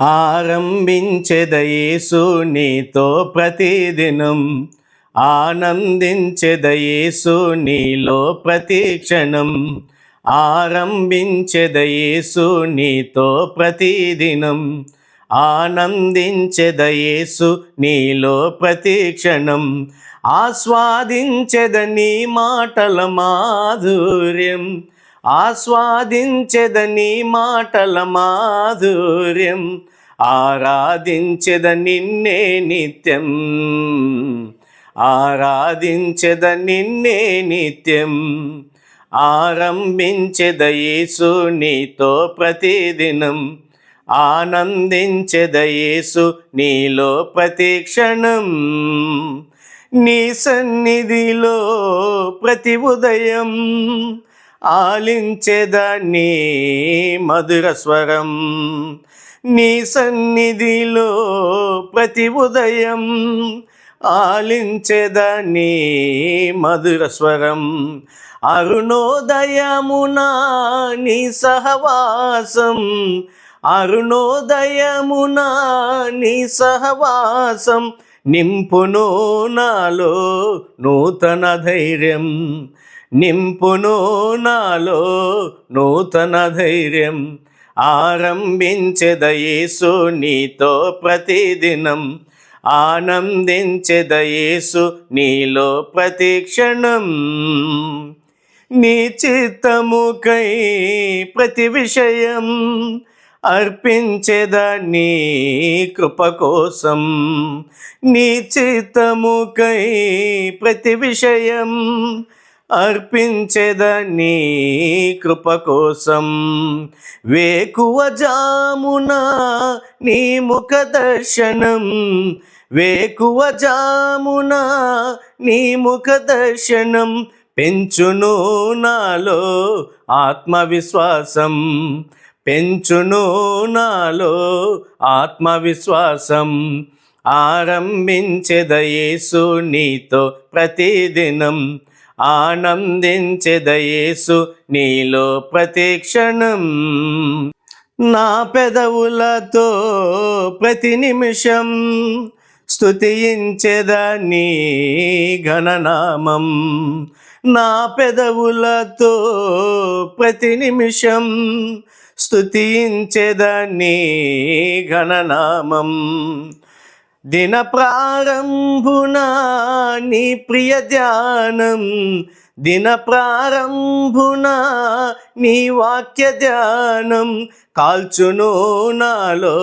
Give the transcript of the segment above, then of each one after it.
ఆరంభించెదయేసు నీతో ప్రతిదినం. ఆనందించెదయేసు నీలో ప్రతిక్షణం. ఆరంభించెదయేసు నీతో ప్రతిదినం. ఆనందించెదయేసు నీలో ప్రతిక్షణం. ఆస్వాదించెద నీ మాటల మాధుర్యం. ఆస్వాదించెదని మాటల మాధుర్యం ఆరాధించెద నిన్నే నిత్యం. ఆరాధించెద నిన్నే నిత్యం. ఆరంభించెద యేసు నీతో ప్రతిదినం. ఆనందించెద యేసు నీలో ప్రతిక్షణం. నీ సన్నిధిలో ప్రతి ఉదయం ఆలించెదని మధుర స్వరం నీ సన్నిధిలో ప్రతి ఉదయం ఆలించెదని మధుర స్వరం అరుణోదయమునా నీ సహవాసం అరుణోదయమునా నీ సహవాసం నింపును నాలో నూతన ధైర్యం. నింపును నాలో నూతన ధైర్యం. ఆరంభించెదయేసు నీతో ప్రతిదినం. ఆనందించెదయేసు నీలో ప్రతిక్షణం. నీ చిత్తముకై ప్రతి విషయం అర్పించెద నీ కృప కోసం. నీ చిత్తముకై ప్రతి విషయం అర్పించెదని కృప కోసం. వేకువ జామున నీ ముఖ దర్శనం. వేకువ జామున నీ ముఖ దర్శనం. పెంచును నాలో ఆత్మవిశ్వాసం. పెంచును నాలో ఆత్మవిశ్వాసం. ఆరంభించెదయేసు నీతో ప్రతిదినం. ఆనందించెదయేసు నీలో ప్రతిక్షణం. నా పెదవులతో ప్రతి నిమిషం స్తుతించెదని ఘననామం. నా పెదవులతో ప్రతి నిమిషం స్తుతించెదని ఘననామం. దిన ప్రారంభున నీ ప్రియ ధ్యానం దిన ప్రారంభున నీ వాక్య ధ్యానం కాల్చును నాలో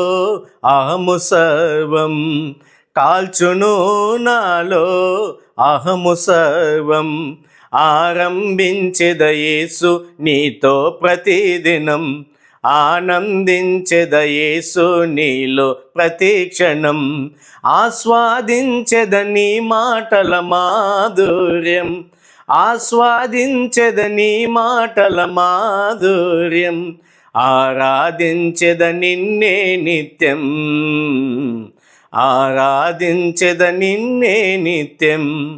అహము సర్వం కాల్చును నాలో అహము సర్వం ఆరంభించెదయేసు నీతో ప్రతిదినం ఆనందించెదయేసు నీలో ప్రతిక్షణం ఆస్వాదించెద నీ మాటల మాధుర్యం ఆస్వాదించెద నీ మాటల మాధుర్యం ఆరాధించెద నిన్నే నిత్యం ఆరాధించెద నిన్నే నిత్యం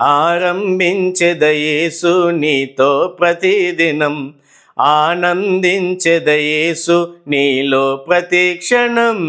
ఆరంభించెదయేసు నీతో ప్రతిదినం ఆనందించెదయేసు నీలో ప్రతిక్షణం